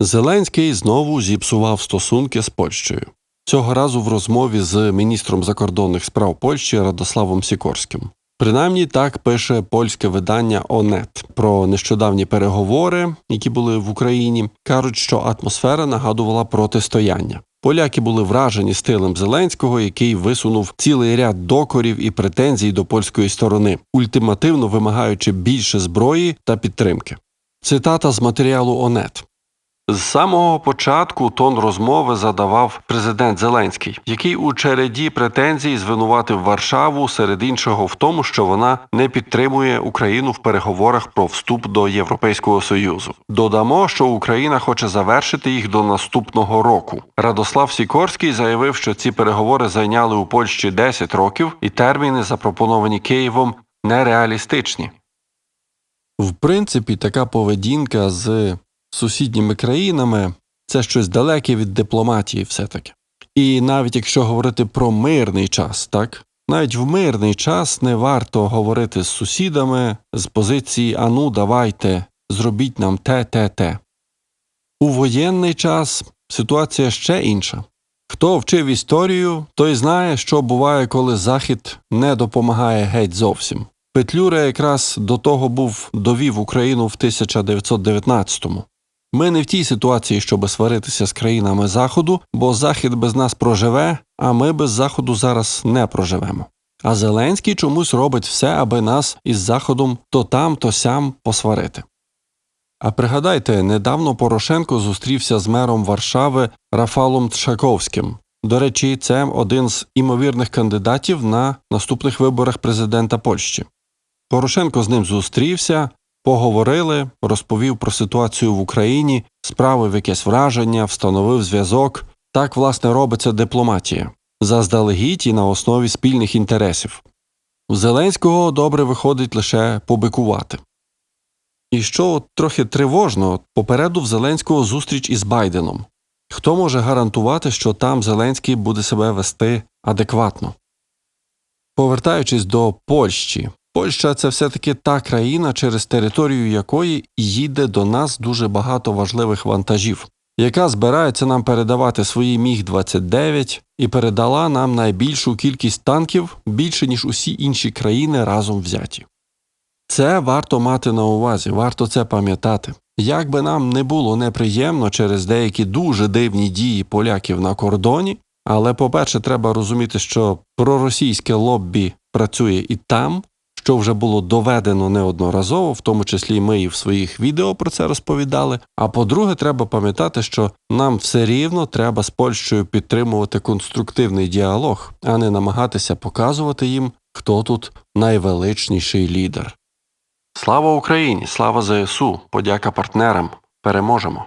Зеленський знову зіпсував стосунки з Польщею. Цього разу в розмові з міністром закордонних справ Польщі Радославом Сікорським. Принаймні так пише польське видання ОНЕТ про нещодавні переговори, які були в Україні. кажуть, що атмосфера нагадувала протистояння. Поляки були вражені стилем Зеленського, який висунув цілий ряд докорів і претензій до польської сторони, ультимативно вимагаючи більше зброї та підтримки. Цитата з матеріалу ОНЕТ. З самого початку тон розмови задавав президент Зеленський, який у череді претензій звинуватив Варшаву серед іншого в тому, що вона не підтримує Україну в переговорах про вступ до Європейського союзу. Додамо, що Україна хоче завершити їх до наступного року. Радослав Сікорський заявив, що ці переговори зайняли у Польщі 10 років, і терміни, запропоновані Києвом, нереалістичні. В принципі, така поведінка з сусідніми країнами це щось далеке від дипломатії, все таки. І навіть якщо говорити про мирний час, так навіть в мирний час не варто говорити з сусідами з позиції Ану, давайте, зробіть нам те, те, те. У воєнний час ситуація ще інша. Хто вчив історію, той знає, що буває, коли Захід не допомагає геть зовсім. Петлюра якраз до того був довів Україну в 1919-му. Ми не в тій ситуації, щоб сваритися з країнами Заходу, бо Захід без нас проживе, а ми без Заходу зараз не проживемо. А Зеленський чомусь робить все, аби нас із Заходом то там, то сям посварити. А пригадайте, недавно Порошенко зустрівся з мером Варшави Рафалом Тшаковським. До речі, це один з імовірних кандидатів на наступних виборах президента Польщі. Порошенко з ним зустрівся, поговорили, розповів про ситуацію в Україні, справив якесь враження, встановив зв'язок. Так, власне, робиться дипломатія заздалегідь і на основі спільних інтересів. У Зеленського добре виходить лише побикувати. І що от трохи тривожно, попереду в Зеленського зустріч із Байденом. Хто може гарантувати, що там Зеленський буде себе вести адекватно? Повертаючись до Польщі, Польща це все-таки та країна, через територію якої їде до нас дуже багато важливих вантажів, яка збирається нам передавати свої міг 29 і передала нам найбільшу кількість танків більше ніж усі інші країни разом взяті. Це варто мати на увазі, варто це пам'ятати. Як би нам не було неприємно через деякі дуже дивні дії поляків на кордоні, але, по-перше, треба розуміти, що проросійське лоббі працює і там, що вже було доведено неодноразово, в тому числі ми і в своїх відео про це розповідали. А по-друге, треба пам'ятати, що нам все рівно треба з Польщею підтримувати конструктивний діалог, а не намагатися показувати їм, хто тут найвеличніший лідер. Слава Україні! Слава ЗСУ! Подяка партнерам! Переможемо!